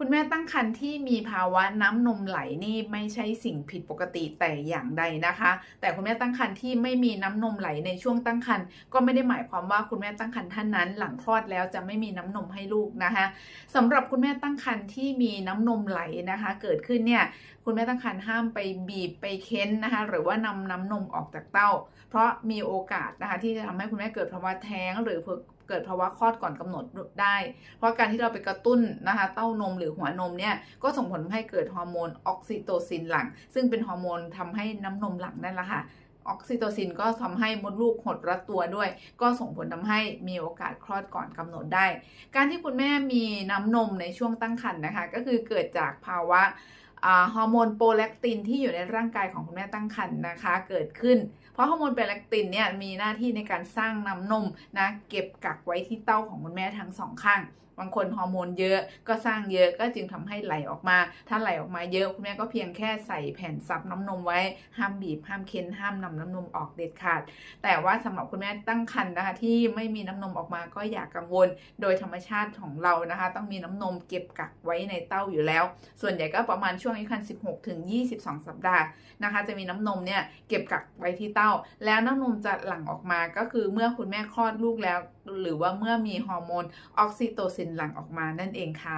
คุณแม่ตั้งครรภ์ที่มีภาวะน้ำนมไหลนี่ไม่ใช่สิ่งผิดปกติแต่อย่างใดนะคะ แต่คุณแม่ตั้งครรภ์ที่ไม่มีน้ำนมไหลในช่วงตั้งครรภ์ก็ไม่ได้หมายความว่าคุณแม่ตั้งครรภ์ท่านนั้น หลังคลอดแล้วจะไม่มีน้ำนมให้ลูกนะคะสำหรับคุณแม่ตั้งครรภ์ที่มีน้ำนมไหลนะคะ เกิดขึ้นเนี่ยคุณแม่ตั้งครรภ์ห้ามไปบีบไปเค้นนะคะหรือว่านำน้ำนมออกจากเต้า เพราะมีโอกาสนะคะที่จะทำให้คุณแม่เกิดภาวะแท้งหรือ เกิดภาวะคลอดก่อนกำหนดได้ เพราะการที่เราไปกระตุ้นนะคะเต้านมหรือหัวนมเนี่ยก็ส่งผลให้เกิดฮอร์โมนออกซิโตซินหลัง ซึ่งเป็นฮอร์โมนทำให้น้ำนมหลังนั่นแหละค่ะออกซิโตซินก็ทำให้มดลูกหดรัดตัวด้วย ก็ส่งผลทำให้มีโอกาสคลอดก่อนกำหนดได้ การที่คุณแม่มีน้ำนมในช่วงตั้งครรภ์นะคะ ก็คือเกิดจากภาวะ ฮอร์โมนโปรแลคตินที่อยู่ในร่างกายของคุณแม่ตั้งครรภ์นะคะ เกิดขึ้น เพราะฮอร์โมนโปรแลคตินเนี่ยมีหน้าที่ในการสร้างน้ำนมนะเก็บกักไว้ที่เต้าของคุณแม่ทั้งสองข้าง บางคนฮอร์โมนเยอะก็สร้างเยอะก็จึงทำให้ไหลออกมา ถ้าไหลออกมาเยอะคุณแม่ก็เพียงแค่ใส่แผ่นซับน้ำนมไว้ ห้ามบีบห้ามเค้นห้ามนำน้ำนมออกเด็ดขาด แต่ว่าสำหรับคุณแม่ตั้งครรภ์นะคะที่ไม่มีน้ำนมออกมาก็อย่ากกังวล โดยธรรมชาติของเรานะคะ ต้องมีน้ำนมเก็บกักไว้ในเต้าอยู่แล้ว ส่วนใหญ่ก็ประมาณช่วงอายุครรภ์16ถึง22 สัปดาห์นะคะ จะมีน้ำนมเนี่ยเก็บกักไว้ที่เต้า แล้วน้ำนมจะหลั่งออกมาก็คือเมื่อคุณแม่คลอดลูกแล้ว หรือว่าเมื่อมีฮอร์โมนออกซิโตซินหลั่งออกมานั่นเองค่ะ